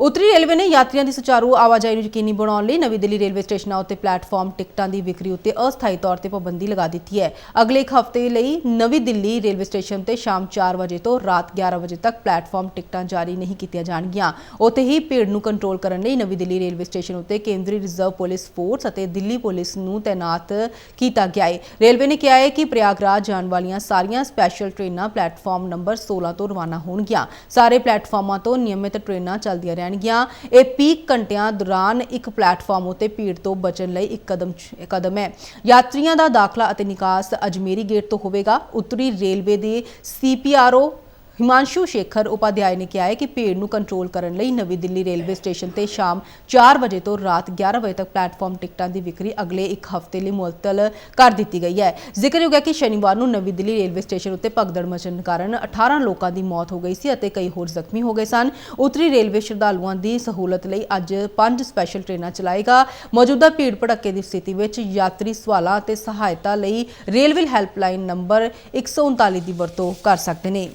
ਉੱਤਰੀ ਰੇਲਵੇ ਨੇ ਯਾਤਰੀਆਂ ਦੀ ਸੁਚਾਰੂ ਆਵਾਜਾਈ ਨੂੰ ਯਕੀਨੀ ਬਣਾਉਣ ਲਈ ਨਵੀਂ ਦਿੱਲੀ ਰੇਲਵੇ ਸਟੇਸ਼ਨਾਂ ਉੱਤੇ ਪਲੇਟਫਾਰਮ ਟਿਕਟਾਂ ਦੀ ਵਿਕਰੀ ਉੱਤੇ ਅਸਥਾਈ ਤੌਰ ਤੇ ਪਾਬੰਦੀ ਲਗਾ ਦਿੱਤੀ ਹੈ। ਅਗਲੇ ਇੱਕ ਹਫ਼ਤੇ ਲਈ ਨਵੀਂ ਦਿੱਲੀ ਰੇਲਵੇ ਸਟੇਸ਼ਨ ਤੇ ਸ਼ਾਮ 4 ਵਜੇ ਤੋਂ ਰਾਤ 11 ਵਜੇ ਤੱਕ ਪਲੇਟਫਾਰਮ ਟਿਕਟਾਂ ਜਾਰੀ ਨਹੀਂ ਕੀਤੀਆਂ ਜਾਣਗੀਆਂ। ਉੱਥੇ ਹੀ ਭੀੜ ਨੂੰ ਕੰਟਰੋਲ ਕਰਨ ਲਈ ਨਵੀਂ ਦਿੱਲੀ ਰੇਲਵੇ ਸਟੇਸ਼ਨ ਉੱਤੇ ਕੇਂਦਰੀ ਰਿਜ਼ਰਵ ਪੁਲਿਸ ਫੋਰਸ ਅਤੇ ਦਿੱਲੀ ਪੁਲਿਸ ਨੂੰ ਤਾਇਨਾਤ ਕੀਤਾ ਗਿਆ ਹੈ। ਰੇਲਵੇ ਨੇ ਕਿਹਾ ਹੈ ਕਿ ਪ੍ਰਯਾਗਰਾਜ ਜਾਣ ਵਾਲੀਆਂ ਸਾਰੀਆਂ ਸਪੈਸ਼ਲ ਟ੍ਰੇਨਾਂ ਪਲੇਟਫਾਰਮ ਨੰਬਰ 16 ਤੋਂ ਰਵਾਨਾ ਹੋਣਗੀਆਂ। ਸਾਰੇ ਪਲੇਟਫਾਰਮਾਂ ਤੋਂ ਨਿਯਮਿਤ ਟ੍ਰੇਨਾਂ ਚੱਲਦੀਆਂ ਰਹਿਣ ਰਹਿਣਗੀਆਂ ਇਹ ਪੀਕ ਘੰਟਿਆਂ ਦੌਰਾਨ ਇੱਕ ਪਲੇਟਫਾਰਮ ਉਤੇ ਭੀੜ ਤੋਂ ਬਚਣ ਲਈ ਇੱਕ ਕਦਮ ਕਦਮ ਹੈ। ਯਾਤਰੀਆਂ ਦਾ ਦਾਖਲਾ ਅਤੇ ਨਿਕਾਸ ਅਜਮੇਰੀ ਗੇਟ ਤੋਂ ਹੋਵੇਗਾ। ਉੱਤਰੀ ਰੇਲਵੇ ਦੇ ਸੀਪੀਆਰਓ ਹਿਮਾਂਸ਼ੂ ਸ਼ੇਖਰ ਉਪਾਧਿਆਏ ਨੇ ਕਿਹਾ ਹੈ ਕਿ ਭੀੜ ਨੂੰ ਕੰਟਰੋਲ ਕਰਨ ਲਈ ਨਵੀਂ ਦਿੱਲੀ ਰੇਲਵੇ ਸਟੇਸ਼ਨ ਤੇ ਸ਼ਾਮ 4 ਵਜੇ ਤੋਂ ਰਾਤ 11 ਵਜੇ ਤੱਕ ਪਲੇਟਫਾਰਮ ਟਿਕਟਾਂ ਦੀ ਵਿਕਰੀ ਅਗਲੇ ਇੱਕ ਹਫ਼ਤੇ ਲਈ ਮੁਅੱਤਲ ਕਰ ਦਿੱਤੀ ਗਈ ਹੈ। ਜ਼ਿਕਰਯੋਗ ਹੈ ਕਿ ਸ਼ਨੀਵਾਰ ਨੂੰ ਨਵੀਂ ਦਿੱਲੀ ਰੇਲਵੇ ਸਟੇਸ਼ਨ ਉੱਤੇ ਭਗਦੜ ਮਚਣ ਕਾਰਨ 18 ਲੋਕਾਂ ਦੀ ਮੌਤ ਹੋ ਗਈ ਸੀ ਅਤੇ ਕਈ ਹੋਰ ਜ਼ਖਮੀ ਹੋ ਗਏ ਸਨ। ਉੱਤਰੀ ਰੇਲਵੇ ਸ਼ਰਧਾਲੂਆਂ ਦੀ ਸਹੂਲਤ ਲਈ ਅੱਜ ਪੰਜ ਸਪੈਸ਼ਲ ਟ੍ਰੇਨਾਂ ਚਲਾਏਗਾ। ਮੌਜੂਦਾ ਭੀੜ ਭੜੱਕੇ ਦੀ ਸਥਿਤੀ ਵਿੱਚ ਯਾਤਰੀ ਸਵਾਲਾਂ ਅਤੇ ਸਹਾਇਤਾ ਲਈ ਰੇਲਵੇ ਹੈਲਪਲਾਈਨ ਨੰਬਰ 139 ਦੀ ਵਰਤੋਂ ਕਰ ਸਕਦੇ ਨੇ।